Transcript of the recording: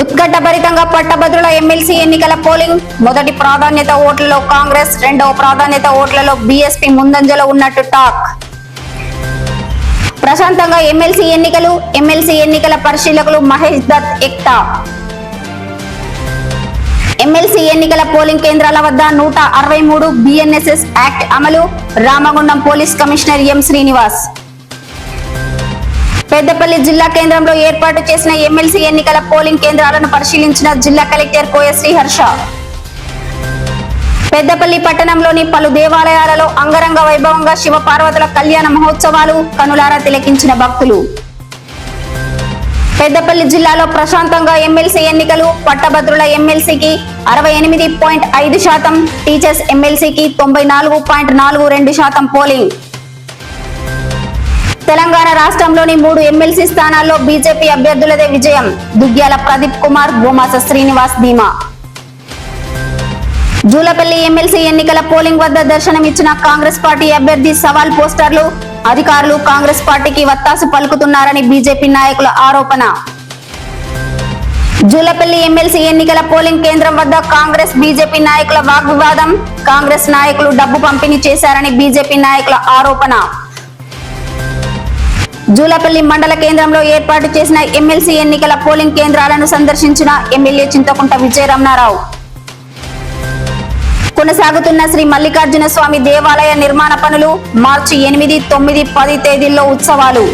ఉత్కంఠభరితంగా పట్టభద్రుల ఎమ్మెల్సీ ఎన్నికల పోలింగ్. మొదటి ప్రాధాన్యత ఓట్లలో కాంగ్రెస్ రెండవ ప్రాధాన్యత ఓట్లలో బీఎస్పీ ముందంజలో ఉన్నట్టు టాక్. ప్రశాంతంగా ఎమ్మెల్సీ ఎన్నికలు ఎమ్మెల్సీ ఎన్నికల పరిశీలకులు మహేష్ దత్ ఎక్తా. ఎమ్మెల్సీ ఎన్నికల పోలింగ్ కేంద్రాల వద్ద నూట అరవై మూడు బిఎన్ఎస్ఎస్ యాక్ట్ అమలు. Ramagundam police commissioner M Srinivas. Peddapalli జిల్లా కేంద్రంలో ఏర్పాటు చేసిన ఎమ్మెల్సీ ఎన్నికల పోలింగ్ కేంద్రాలను పరిశీలించిన జిల్లా కలెక్టర్ కోయ శ్రీహర్ష. పెద్దపల్లి పట్టణంలోని పలు దేవాలయాలలో అంగరంగ వైభవంగా శివ పార్వతుల కళ్యాణ మహోత్సవాలు కనులారా తిలకించిన భక్తులు. పెద్దపల్లి జిల్లాలో ప్రశాంతంగా ఎమ్మెల్సీ ఎన్నికలు పట్టభద్రుల ఎమ్మెల్సీకి అరవై ఎనిమిది పాయింట్ ఐదు శాతం టీచర్స్ ఎమ్మెల్సీకి తొంభై నాలుగు పాయింట్ నాలుగు రెండు శాతం పోలింగ్. తెలంగాణ రాష్ట్రంలోని మూడు ఎమ్మెల్సీ స్థానాల్లో బీజేపీ అభ్యర్థులదే విజయం. దుగ్గ్యాల ప్రదీప్ కుమార్ గోమాస శ్రీనివాస్ ధీమా. జూలపల్లి ఎమ్మెల్సీ ఎన్నికల పోలింగ్ వద్ద దర్శనమిచ్చిన కాంగ్రెస్ పార్టీ అభ్యర్థి సవాల్ పోస్టర్లు అధికారులు కాంగ్రెస్ పార్టీకి వత్తాసు పలుకుతున్నారని బీజేపీ నాయకుల ఆరోపణ. జూలపల్లి ఎమ్మెల్సీ ఎన్నికల పోలింగ్ కేంద్రం వద్ద కాంగ్రెస్ బీజేపీ నాయకుల వాగ్వివాదం కాంగ్రెస్ నాయకులు డబ్బు పంపిణీ చేశారని బీజేపీ నాయకుల ఆరోపణ. జూలపల్లి మండల కేంద్రంలో ఏర్పాటు చేసిన ఎమ్మెల్సీ ఎన్నికల పోలింగ్ కేంద్రాలను సందర్శించిన ఎమ్మెల్యే చింతకుంట విజయరమణారావు. కొనసాగుతున్న శ్రీ మల్లికార్జున స్వామి దేవాలయ నిర్మాణ పనులు మార్చి ఎనిమిది తొమ్మిది పది తేదీల్లో ఉత్సవాలు.